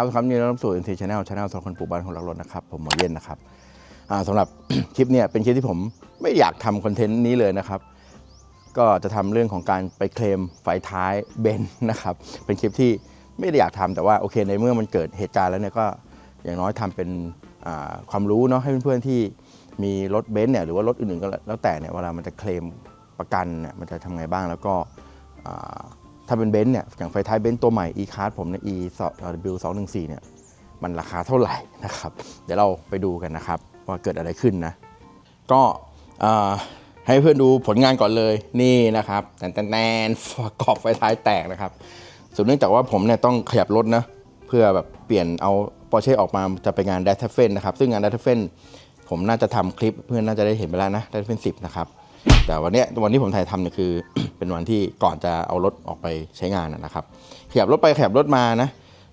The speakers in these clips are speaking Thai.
ครับครับนี่เราสู่ NT Channel Channel สำหรับคนปลูกบ้านคนรักรถนะครับ ผมหมอเย็นนะครับอ่าสำหรับคลิปเนี่ยเป็นคลิปที่ผมไม่อยากทำคอนเทนต์นี้เลยนะครับ ก็จะทำเรื่องของการไปเคลมไฟท้ายเบนซ์นะครับ เป็นคลิปที่ไม่ได้อยากทำแต่ว่าโอเคในเมื่อมันเกิดเหตุการณ์แล้วเนี่ยก็อย่างน้อยทำเป็นความรู้เนาะให้เพื่อนๆที่มีรถเบนซ์เนี่ยหรือว่ารถอื่นๆก็แล้วแต่เนี่ยเวลามันจะเคลมประกันเนี่ยมันจะทำไงบ้างแล้วก็ ถ้าเป็นเบนซ์เนี่ยอย่างไฟท้ายเบนซ์ตัวใหม่ e-card ผมเนี่ย e w 2 1 4เนี่ยมันราคาเท่าไหร่นะครับ เดี๋ยวเราไปดูกันนะครับ ว่าเกิดอะไรขึ้นนะ ก็ให้เพื่อนดูผลงานก่อนเลยนี่นะครับแตนแตนแตนกรอบไฟท้ายแตกนะครับส่วนเนื่องจากว่าผมเนี่ยต้องขยับรถนะเพื่อแบบเปลี่ยนเอาปอร์เช่ออกมาจะไปงานดัตเทเฟนนะครับซึ่งงานดัตเทเฟนผมน่าจะทำคลิปเพื่อนน่าจะได้เห็นไปแล้วนะดัตเทเฟนสินะครับ แต่วันนี้วันที่ผมถ่ายทำเนี่ยคือ เป็นวันที่ก่อนจะเอารถออกไปใช้งานนะครับขยับรถไปขยับรถมานะ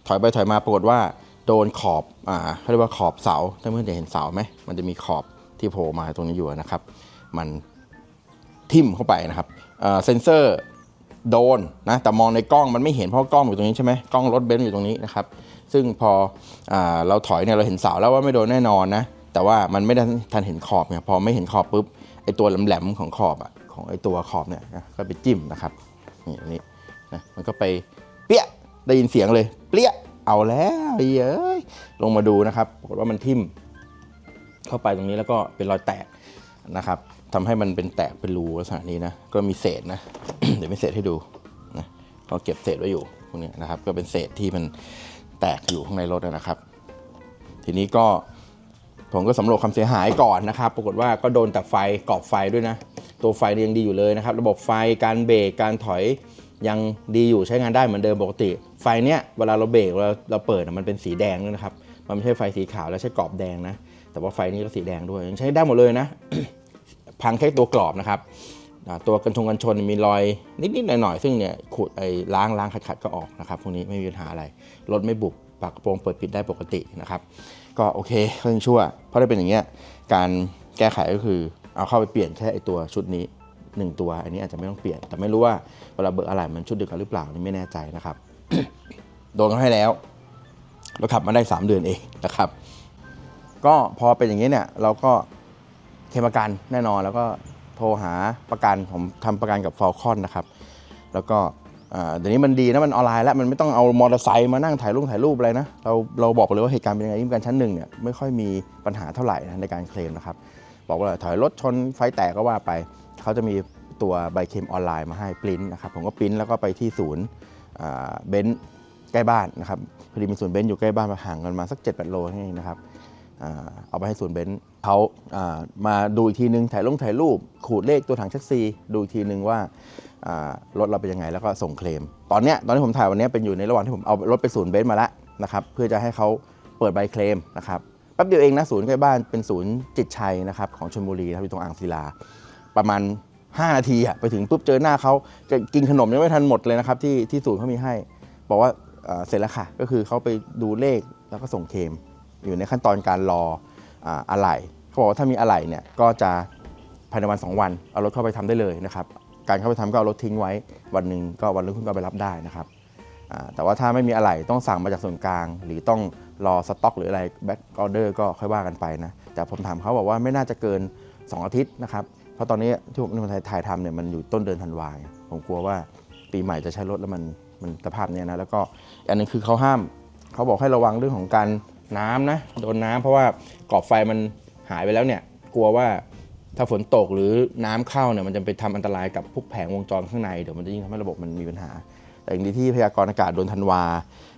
ถอยไปถอยมาปรากฏว่าโดนขอบอ่าเขาเรียกว่าขอบเสาถ้านเพื่อนจะเห็นเสาไหมมันจะมีขอบที่โผล่มาตรงนี้อยู่นะครับ มันทิ่มเข้าไปนะครับเซนเซอร์โดนนะแต่มองในกล้องมันไม่เห็นเพราะกล้องอยู่ตรงนี้ใช่ไหมกล้องรถเบนซ์อยู่ตรงนี้นะครับซึ่งพออเราถอยเนี่ยเราเห็นเสาแล้วว่าไม่โดนแน่นอนนะแต่ว่ามันไม่ได้ทันเห็นขอบเนี่ยพอไม่เห็นขอบปุ๊บ ไอตัวแหลมๆของขอบอะของไอตัวขอบเนี่ยก็ไปจิ้มนะครับนี่อันนี้นะมันก็ไปเปี้ยได้ยินเสียงเลย เปี้ยเอาแล้วไอ้เอ้ยลงมาดูนะครับปรากฏว่ามันทิ่มเข้าไปตรงนี้แล้วก็เป็นรอยแตกนะครับทำให้มันเป็นแตกเป็นรูลักษณะนี้นะก็มีเศษนะเดี๋ยวไม่เศษให้ดูนะก็เก็บเศษไว้อยู่พวกนี้นะครับ ก็เป็นเศษที่มันแตกอยู่ข้างในรถนะครับ ทีนี้ก็ ผมก็สำรวจความเสียหายก่อนนะครับ ปรากฏว่าก็โดนแต่ไฟกรอบไฟด้วยนะ ตัวไฟยังดีอยู่เลยนะครับ ระบบไฟการเบรกการถอยยังดีอยู่ใช้งานได้เหมือนเดิมปกติ ไฟเนี้ยเวลาเราเบรกเราเราเปิดมันเป็นสีแดงด้วยนะครับ มันไม่ใช่ไฟสีขาวแล้วใช้กรอบแดงนะ แต่ว่าไฟนี้ก็สีแดงด้วยยังใช้ได้หมดเลยนะ พังแค่ตัวกรอบนะครับตัวกันชงกันชนมีรอยนิดๆหน่อยๆซึ่งเนี่ยขูดไอ้ล้างล้างขัดๆก็ออกนะครับพวกนี้ไม่มีปัญหาอะไรรถไม่บุบปากกระโปรงเปิดปิดได้ปกตินะครับ ก็โอเคก็ยังชั่ว เพราะถ้าเป็นอย่างเงี้ยการแก้ไขก็คือเอาเข้าไปเปลี่ยนแค่ไอตัวชุดนี้หนึ่งตัว อันนี้อาจจะไม่ต้องเปลี่ยน แต่ไม่รู้ว่าเวลาเบิกอะไรมันชุดเดียวกันหรือเปล่านี่ไม่แน่ใจนะครับ โดนเขาให้แล้วเราขับมาได้ 3 เดือนเองนะครับ ก็พอเป็นอย่างนี้เนี่ยเราก็เคลมประกันแน่นอนแล้วก็โทรหาประกันผมทำประกันกับฟอลคอนนะครับ แล้วก็ เดี๋ยวนี้มันดีนะมันออนไลน์แล้วมันไม่ต้องเอามอเตอร์ไซค์มานั่งถ่ายรูปถ่ายรูปอะไรนะเราเราบอกเลยว่าเหตุการณ์เป็นยังไงยิ่งการชั้นหนึ่งเนี่ยไม่ค่อยมีปัญหาเท่าไหร่นะในการเคลมนะครับบอกว่าถอยรถชนไฟแตกก็ว่าไปเขาจะมีตัวใบเคลมออนไลน์มาให้ปริ้นนะครับผมก็ปริ้นแล้วก็ไปที่ศูนย์เบนซ์ใกล้บ้านนะครับพอดีมีศูนย์เบนซ์อยู่ใกล้บ้านมาห่างกันมาสัก7-8โลนี่นะครับเอาไปให้ศูนย์เบนซ์เขามาดูอีกทีนึงถ่ายลงถ่ายรูปขูดเลขตัวถังแช็กซีดูอีกทีนึงว่า รถเราเป็นยังไงแล้วก็ส่งเคลม ตอนเนี้ยตอนที่ผมถ่ายวันนี้เป็นอยู่ในระหว่างที่ผมเอารถไปศูนย์เบนซ์มาแล้วนะครับเพื่อจะให้เขาเปิดใบเคลมนะครับแป๊บเดียวเองนะศูนย์ใกล้บ้านเป็นศูนย์จิตชัยนะครับของชลบุรีนะครับอยู่ตรงอ่างศิลา ประมาณ 5 นาทีอะไปถึงปุ๊บเจอหน้าเขาจะกินขนมยังไม่ทันหมดเลยนะครับที่ที่ศูนย์เขามีให้ บอกว่าเอ่อเสร็จแล้วค่ะ ก็คือเขาไปดูเลขแล้วก็ส่งเคลมอยู่ในขั้นตอนการรออะไหล่เขาบอกว่าถ้ามีอะไหล่เนี่ยก็จะภายในวัน 2 วันเอารถเข้าไปทำได้เลยนะครับ การเข้าไปทำก็เอารถทิ้งไว้ วันหนึ่งก็วันรุ่งขึ้นก็ไปรับได้นะครับแต่ว่าถ้าไม่มีอะไหล่ต้องสั่งมาจากส่วนกลาง หรือต้องรอสต็อก หรืออะไรแบ็กออเดอร์ก็ค่อยว่ากันไปนะแต่ผมถามเขาบอกว่าไม่น่าจะเกิน 2 อาทิตย์นะครับเพราะตอนนี้ที่ผมในถ่ายทำเนี่ยมันอยู่ต้นเดือนธันวาผมกลัวว่าปีใหม่จะใช้รถแล้วมันมันสภาพเนี้ยนะแล้วก็อันหนึงคือเขาห้ามเขาบอกให้ระวังเรื่องของการน้ำนะโดนน้ำเพราะว่ากรอบไฟมันหายไปแล้วเนี่ยกลัวว่า ถ้าฝนตกหรือน้ำเข้าเนี่ยมันจะไปทำอันตรายกับพวกแผงวงจรข้างในเดี๋ยวมันจะยิ่งทำให้ระบบมันมีปัญหา แต่อย่างดีที่พยากรณ์อากาศโดนธันวา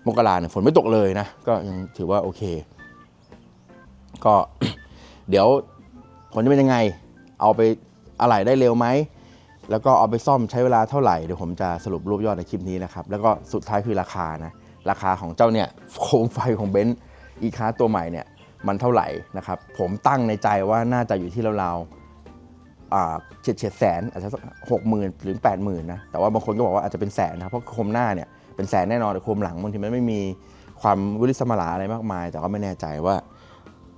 มกราเนี่ยฝนไม่ตกเลยนะก็ยังถือว่าโอเค ก็เดี๋ยวผลจะเป็นยังไง เอาไปอะไหล่ได้เร็วไหมแล้วก็เอาไปซ่อมใช้เวลาเท่าไหร่เดี๋ยวผมจะสรุปรูปยอดในคลิปนี้นะครับแล้วก็สุดท้ายคือราคานะราคาของเจ้าเนี่ยโคมไฟของเบนซ์อีคาตัวใหม่เนี่ยมันเท่าไหร่นะครับผมตั้งในใจว่าน่าจะอยู่ที่ราวๆ เฉียดเฉียดแสนอาจจะหกหมื่นหรือแปดหมื่นนะแต่ว่าบางคนก็บอกว่าอาจจะเป็นแสนนะครับเพราะโคมหน้าเนี่ยเป็นแสนแน่นอนแต่โคมหลังบางทีมันไม่มีความวิริสมาลาอะไรมากมาย แต่ก็ไม่แน่ใจว่า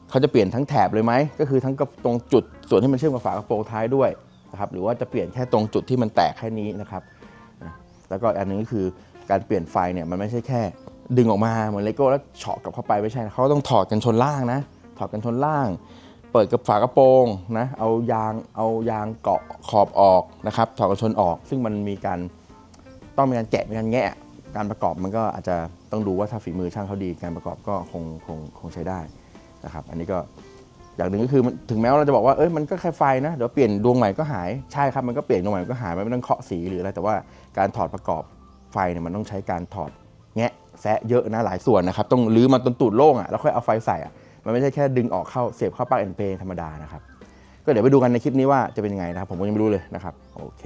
เขาจะเปลี่ยนทั้งแถบเลยไหมก็คือทั้งกระตรงจุดส่วนที่มันเชื่อมกับฝากระโปรงท้ายด้วยนะครับหรือว่าจะเปลี่ยนแค่ตรงจุดที่มันแตกแค่นี้นะครับแล้วก็อันนึงก็คือการเปลี่ยนไฟเนี่ยมันไม่ใช่แค่ ดึงออกมาเหมือนเลโก้แล้วเฉาะกลับเข้าไปไม่ใช่เขาต้องถอดกันชนล่างนะถอดกันชนล่าง เปิดกับฝากระโปรงนะเอายางเอายางเกาะขอบออกนะครับถอดกันชนออก ซึ่งมันมีการต้องมีการแกะมีการแงะ การประกอบมันก็อาจจะต้องดูว่าถ้าฝีมือช่างเขาดีการประกอบก็คงคงคงใช้ได้นะครับ อันนี้ก็อย่างหนึ่งก็คือถึงแม้ว่าเราจะบอกว่าเอ้ยมันก็แค่ไฟนะเดี๋ยวเปลี่ยนดวงใหม่ก็หายใช่ครับมันก็เปลี่ยนดวงใหม่ก็หายไม่ต้องเคาะสีหรืออะไรแต่ว่าการถอดประกอบไฟเนี่ยมันต้องใช้การถอดแงะแซะเยอะนะหลายส่วนนะครับต้องรื้อมาจนตูดโล่งอะแล้วค่อยเอาไฟใส่อะ มันไม่ใช่แค่ดึงออกเข้าเสียบเข้าปลั๊กแอนเพธรรมดานะครับ ก็เดี๋ยวไปดูกันในคลิปนี้ว่าจะเป็นยังไงนะครับ ผมก็ยังไม่รู้เลยนะครับ โอเค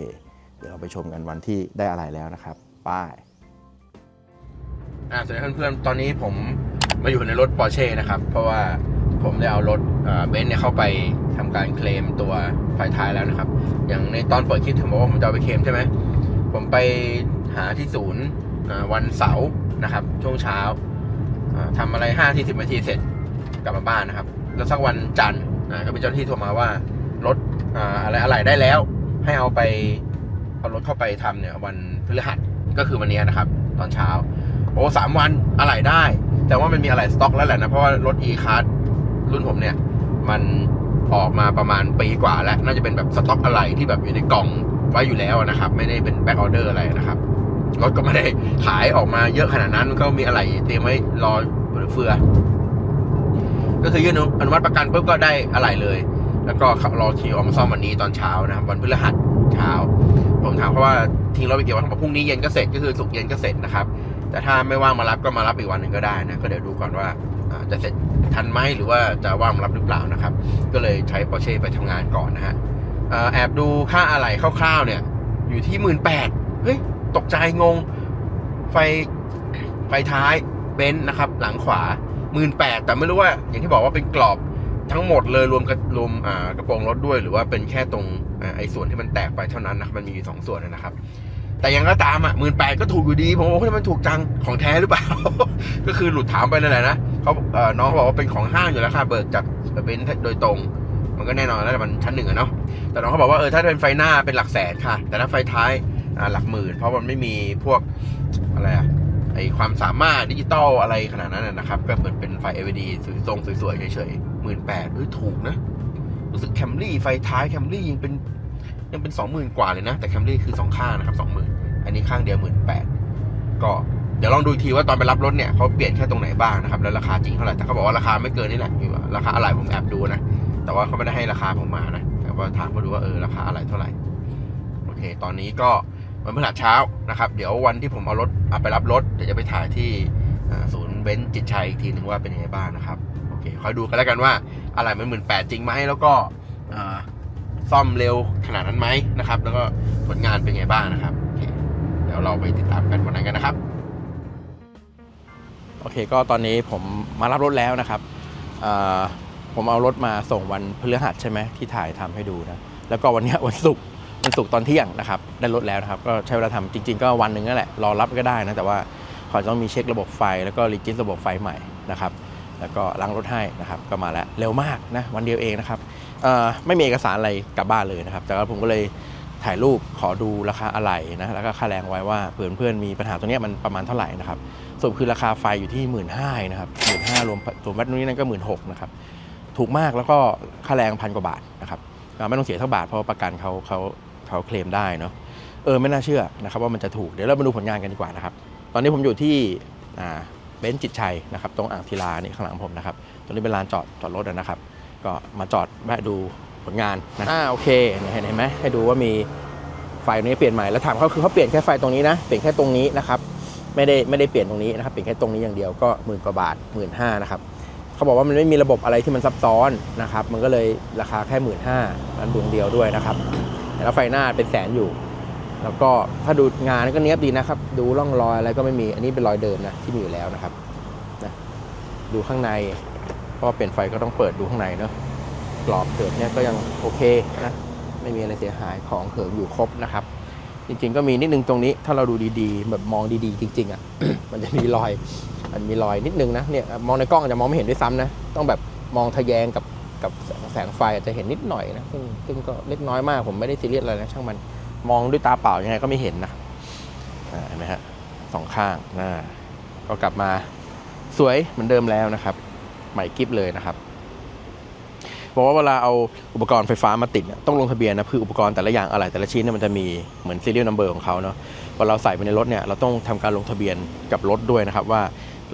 เดี๋ยวเราไปชมกันวันที่ได้อะไรแล้วนะครับป้ายอ่าสวัสดีเพื่อนๆ ตอนนี้ผมมาอยู่ในรถปอร์เช่นะครับ เพราะว่าผมได้เอารถเบนซ์เนี่ยเข้าไปทำการเคลมตัวไฟท้ายแล้วนะครับ อย่างในตอนเปิดคลิปผมบอกว่าผมจะไปเคลมใช่ไหม ผมไปหาที่ศูนย์วันเสาร์นะครับ ช่วงเช้าอ่าทำอะไร5ที่10นาทีเสร็จ กลับมาบ้านนะครับ แล้วสักวันจันทร์ก็มีเจ้าหน้าที่โทรมาว่ารถอ่าอะไรอะไรได้แล้ว ให้เอาไปเอารถเข้าไปทำเนี่ยวันพฤหัสก็คือวันนี้นะครับ ตอนเช้า โอ้สามวันอะไรได้ แต่ว่ามันมีอะไรสต็อกแล้วแหละนะ เพราะว่ารถ e c a r รุ่นผมเนี่ย มันออกมาประมาณปีกว่าแล้ว น่าจะเป็นแบบสต็อกอะไรที่แบบอยู่ในกล่องไว้อยู่แล้วนะครับ ไม่ได้เป็นแบ็กออเดอร์อะไรนะครับรถก็ไม่ได้ขายออกมาเยอะขนาดนั้นก็มีอะไรเตรียมไว้รอเหลือเฟือ ก็คือยื่นอนุมัติประกันปุ๊บก็ได้อะไรเลย แล้วก็รอคิวเอามาซ่อมวันนี้ตอนเช้านะครับวันพฤหัสเช้า ผมถามเขาะว่าทิ้งรถไปกี่วันเขาบอกพรุ่งนี้เย็นก็เสร็จก็คือสุกเย็นก็เสร็จนะครับ แต่ถ้าไม่ว่างมารับก็มารับอีกวันหนึ่งก็ได้นะก็เดี๋ยวดูก่อนว่าจะเสร็จทันไหมหรือว่าจะว่างมารับหรือเปล่านะครับ ก็เลยใช้ปอร์เช่ไปทำงานก่อนนะฮะแอบดูค่าอะไหล่คร่าวๆเนี่ย อยู่ที่หมื่นแปดเฮ้ยตกใจงง ไฟไฟท้ายเบนซ์นะครับ หลังขวา หมื่นแปดแต่ไม่รู้ว่าอย่างที่บอกว่าเป็นกรอบทั้งหมดเลยรวมกับรวมกระโปรงรถด้วย หรือว่าเป็นแค่ตรงอไอ้ส่วนที่มันแตกไปเท่านั้นนะมันมีอยู่สองส่วนนะครับ แต่ยังก็ตามอะหมื่นแปดก็ถูกอยู่ดี ผมว่ามันถูกจังของแท้หรือเปล่า ก็คือหลุดถามไปนั่นแหละนะเขาเอ่อน้องเขาบอกว่าเป็นของห้างอยู่แล้วค่ะเบิกจากเบนโดยตรง มันก็แน่นอนแล้วมันชั้นหนึ่งอะเนาะแต่น้องเขาบอกว่าเออถ้าเป็นไฟหน้าเป็นหลักแสนค่ะ แต่ถ้าไฟท้ายหลักหมื่น เพราะมันไม่มีพวกอะไรอะ ไอความสามารถดิจิตอลอะไรขนาดนั้นนะครับ ก็เหมือนเป็นไฟ LED สวยตรงสวยๆเฉยๆหมื่นแปดเฮ้ยถูกนะ รู้สึกแคมรี่ไฟท้ายแคมรี่ยังเป็นยังเป็นสองหมื่นกว่าเลยนะ แต่แคมรี่คือสองข้างนะครับสองหมื่นอันนี้ข้างเดียวหมื่นแปดก็เดี๋ยวลองดูทีว่าตอนไปรับรถเนี่ยเขาเปลี่ยนแค่ตรงไหนบ้างนะครับ แล้วราคาจริงเท่าไหร่แต่เขาบอกว่าราคาไม่เกินนี่แหละราคาอะไรผมแอบดูนะแต่ว่าเขาไม่ได้ให้ราคาผมมานะแต่ว่าถามมาดูว่าเออราคาอะไรเท่าไหร่โอเค ตอนนี้ก็ วันพฤหัสเช้านะครับ เดี๋ยววันที่ผมเอารถเอาไปรับรถเดี๋ยวจะไปถ่ายที่ศูนย์เบนซ์จิตชัยอีกทีหนึ่งว่าเป็นยังไงบ้างนะครับโอเคคอยดูกันแล้วกันว่าอะไรมันหมื่นแปดจริงไหมแล้วก็ซ่อมเร็วขนาดนั้นไหมนะครับ แล้วก็ผลงานเป็นไงบ้างนะครับโอเคเดี๋ยวเราไปติดตามกันวันนั้นกันนะครับโอเคก็ตอนนี้ผมมารับรถแล้วนะครับผมเอารถมาส่งวันพฤหัสใช่ไหมที่ถ่ายทำให้ดูนะแล้วก็วันนี้วันศุกร์ วันศุกร์ตอนเที่ยงนะครับได้รถแล้วนะครับก็ใช้เวลาทำจริง ๆ ก็วันหนึ่งนั่นแหละรอรับก็ได้นะแต่ว่าขาจะต้องมีเช็คระบบไฟแล้วก็รีจิสระบบไฟใหม่นะครับแล้วก็ล้างรถให้นะครับก็มาแล้วเร็วมากนะวันเดียวเองนะครับไม่มีเอกสารอะไรกลับบ้านเลยนะครับแต่ว่าผมก็เลยถ่ายรูปขอดูราคาอะไหล่นะแล้วก็ค่าแรงไว้ว่าเพื่อนเพื่อนๆมีปัญหาตรงนี้มันประมาณเท่าไหร่นะครับสรุปคือราคาไฟอยู่ที่หมื่นห้านะครับหมื่นห้ารวมรวมวัดนู้นนี่นั่นก็หมื่นหกนะครับถูกมากแล้วก็ค่าแรงพันกว่าบาทนะครับไม่ต้องเสียเท่าบาทเพราะประกันเขาเขา เขาเคลมได้เนาะเออไม่น่าเชื่อนะครับว่ามันจะถูกเดี๋ยวเรามาดูผลงานกันดีกว่านะครับ ตอนนี้ผมอยู่ที่อ่าเบนซ์จิตชัยนะครับตรงอ่างศิลานี่ข้างหลังผมนะครับตรงนี้เป็นลานจอดจอดรถอะนะครับ ก็มาจอดแวะดูผลงานนะอ่าโอเคเนี่ยเห็นเห็นไหมให้ดูว่ามีไฟตรงนี้เปลี่ยนใหม่แล้วถามเขาคือเขาเปลี่ยนแค่ไฟตรงนี้นะเปลี่ยนแค่ตรงนี้นะครับไม่ได้ไม่ได้เปลี่ยนตรงนี้นะครับเปลี่ยนแค่ตรงนี้อย่างเดียวก็หมื่นกว่าบาทหมื่นห้านะครับเขาบอกว่ามันไม่มีระบบอะไรที่มันซับซ้อนนะครับ มันก็เลยราคาแค่หมื่นห้ามันดวงเดียวด้วยนะครับ แล้วไฟหน้าเป็นแสนอยู่ แล้วก็ถ้าดูงานก็เนี้ยบดีนะครับ ดูร่องรอยอะไรก็ไม่มี อันนี้เป็นรอยเดิมนะที่มีอยู่แล้วนะครับนะดูข้างในเพราะเปลี่ยนไฟก็ต้องเปิดดูข้างในเนาะกรอบเกิดเนี่ยก็ยังโอเคนะ ไม่มีอะไรเสียหายของเหิมอยู่ครบนะครับ จริงๆ ก็มีนิดนึงตรงนี้ ถ้าเราดูดีๆ แบบมองดีๆ จริง ๆอะ มันจะมีรอย มันมีรอยนิดนึงนะ เนี่ยมองในกล้องอาจจะมองไม่เห็นด้วยซ้ำนะ ต้องแบบมองทะแยงกับ กับแสงไฟอาจจะเห็นนิดหน่อยนะซึ่งซึ่งก็เล็กน้อยมากผมไม่ได้ซีเรียสอะไรนะช่างมันมองด้วยตาเปล่ายังไงก็ไม่เห็นนะเห็นไหมฮะสองข้างน้าก็กลับมาสวยเหมือนเดิมแล้วนะครับ ใหม่กิฟเลยนะครับบอกว่าเวลาเอาอุปกรณ์ไฟฟ้ามาติดต้องลงทะเบียนนะคืออุปกรณ์แต่ละอย่างอะไรแต่ละชิ้นเนี่ยมันจะมีเหมือน serial number ของเขาเนาะพอเราใส่ไปในรถเนี่ยเราต้องทำการลงทะเบียนกับรถด้วยนะครับว่า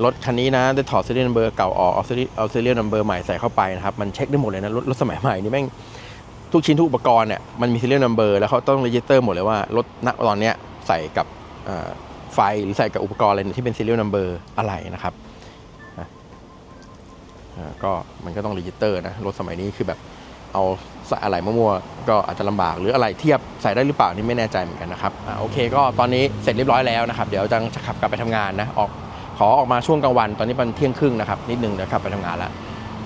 รถคันนี้นะได้ถอด serial number เก่าออกเอา serial เอา serial number ใหม่ใส่เข้าไปนะครับ มันเช็คได้หมดเลยนะ รถรถสมัยใหม่นี่แม่งทุกชิ้นทุกอุปกรณ์เนี่ยมันมี serial number แล้วเขาต้อง register หมดเลยว่ารถณตอนเนี้ยใส่กับไฟหรือใส่กับอุปกรณ์อะไรที่เป็น serial number อร์อะไรนะครับก็มันก็ต้องรีจิสเตอร์นะรถสมัยนี้คือแบบเอาใส่อะไรมั่วๆก็อาจจะลำบากหรืออะไรเทียบใส่ได้หรือเปล่านี่ไม่แน่ใจเหมือนกันนะครับอโอเค ก็ตอนนี้เสร็จเรียบร้อยแล้วนะครับ เดี๋ยวจะจะขับกลับไปทำงานนะออก ขอออกมาช่วงกลางวัน ตอนนี้มันเที่ยงครึ่งนะครับนิดนึงเดี๋ยวขับไปทำงานแล้ว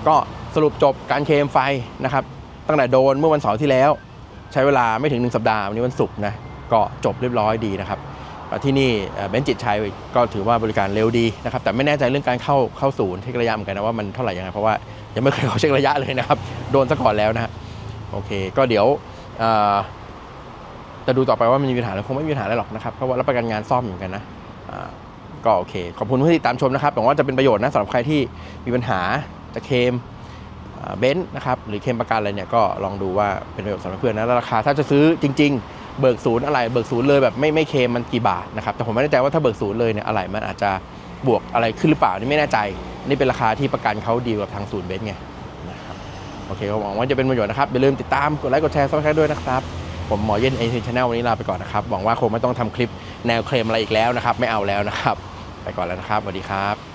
ก็สรุปจบการเคมไฟนะครับตั้งแต่โดนเมื่อวันเสาร์ที่แล้ว ใช้เวลาไม่ถึง 1 สัปดาห์วันนี้วันศุกร์นะก็จบเรียบร้อยดีนะครับที่นี่เบนจิตชัยก็ถือว่าบริการเร็วดีนะครับแต่ไม่แน่ใจเรื่องการเข้าเข้าศูนย์เช็คระยะเหมือนกันนะว่ามันเท่าไหร่ยังไงเพราะว่ายังไม่เคยเขาเช็คระยะเลยนะครับโดนซะก่อนแล้วนะโอเค ก็เดี๋ยวเอ่อจะดูต่อไปว่ามันมีปัญหาหรือคงไม่มีปัญหาอะไรหรอกนะครับเพราะว่ารับประกันงานซ่อมเหมือนกันนะ ก็โอเค ขอบคุณที่ติดตามชมนะครับหวังว่าจะเป็นประโยชน์นะสำหรับใครที่มีปัญหาจะเคมเบนซ์นะครับหรือเคมประกันอะไรเนี่ยก็ลองดูว่าเป็นประโยชน์สำหรับเพื่อนนะราคาถ้าจะซื้อจริง ๆ เบิกศูนย์อะไรเบิกศูนย์เลยแบบไม่ไม่เคมมันกี่บาทนะครับแต่ผมไม่แน่ใจว่าถ้าเบิกศูนย์เลยเนี่ยอะไรมันอาจจะบวกอะไรขึ้นหรือเปล่านี่ไม่แน่ใจนี่เป็นราคาที่ประกันเขาดีกว่าทางศูนย์เบนซ์ไงนะครับโอเคก็หวังว่าจะเป็นประโยชน์นะครับอย่าลืมติดตามกดไลค์กดแชร์ซับสไครต์ด้วยนะครับผมหมอเย็นเอชาแนลวันนี้ลาไปก่อนนะครับหวังว่าคงไม่ต้องทำคลิปแนวเคลมอะไรอีกแล้วนะครับไม่เอาแล้วนะครับ ไปก่อนแล้วนะครับสวัสดีครับ